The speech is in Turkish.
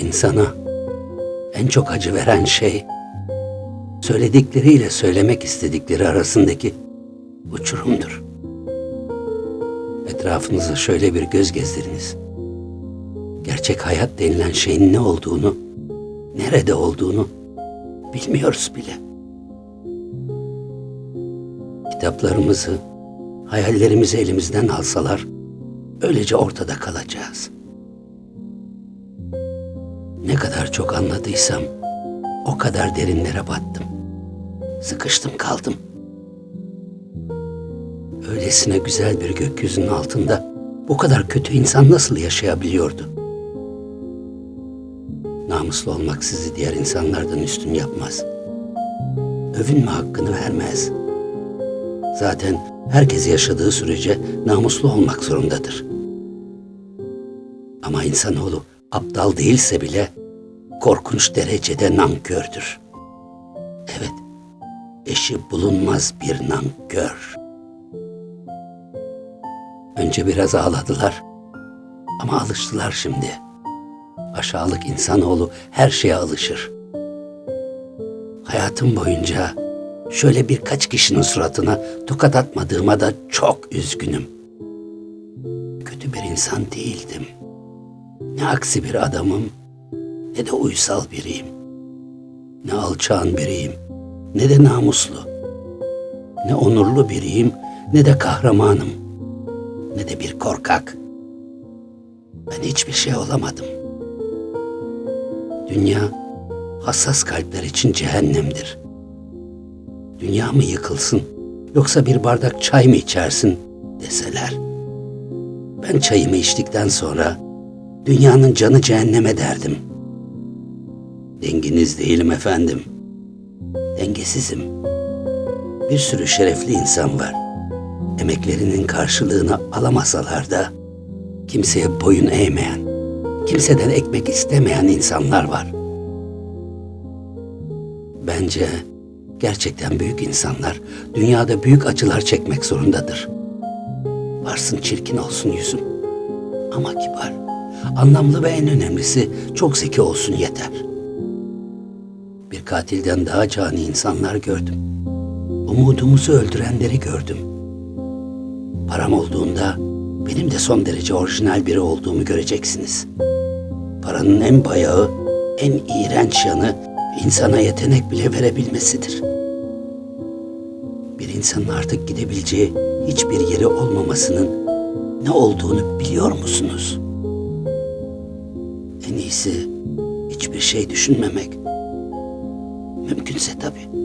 İnsana en çok acı veren şey söyledikleriyle söylemek istedikleri arasındaki uçurumdur. Etrafınıza şöyle bir göz gezdiriniz. Gerçek hayat denilen şeyin ne olduğunu, nerede olduğunu bilmiyoruz bile. Kitaplarımızı, hayallerimizi elimizden alsalar öylece ortada kalacağız. Ne kadar çok anladıysam o kadar derinlere battım. Sıkıştım kaldım. Öylesine güzel bir gökyüzünün altında bu kadar kötü insan nasıl yaşayabiliyordu? Namuslu olmak sizi diğer insanlardan üstün yapmaz. Övünme hakkını vermez. Zaten herkes yaşadığı sürece namuslu olmak zorundadır. Ama insanoğlu aptal değilse bile korkunç derecede nankördür. Evet, eşi bulunmaz bir nankör. Önce biraz ağladılar ama alıştılar şimdi. Aşağılık insanoğlu her şeye alışır. Hayatım boyunca şöyle birkaç kişinin suratına tokat atmadığıma da çok üzgünüm. Kötü bir insan değildim. Ne aksi bir adamım ne de uysal biriyim. Ne alçağın biriyim ne de namuslu. Ne onurlu biriyim ne de kahramanım. Ne de bir korkak. Ben hiçbir şey olamadım. Dünya hassas kalpler için cehennemdir. Dünya mı yıkılsın yoksa bir bardak çay mı içersin deseler. Ben çayımı içtikten sonra dünyanın canı cehenneme derdim. Denginiz değilim efendim. Dengesizim. Bir sürü şerefli insan var. Emeklerinin karşılığını alamasalar da kimseye boyun eğmeyen, kimseden ekmek istemeyen insanlar var. Bence gerçekten büyük insanlar dünyada büyük acılar çekmek zorundadır. Varsın çirkin olsun yüzüm ama kibar, anlamlı ve en önemlisi çok zeki olsun yeter. Bir katilden daha cani insanlar gördüm. Umudumuzu öldürenleri gördüm. Param olduğunda benim de son derece orijinal biri olduğumu göreceksiniz. Paranın en bayağı, en iğrenç yanı insana yetenek bile verebilmesidir. Bir insanın artık gidebileceği hiçbir yeri olmamasının ne olduğunu biliyor musunuz? İyisi hiçbir şey düşünmemek. Mümkünse tabii.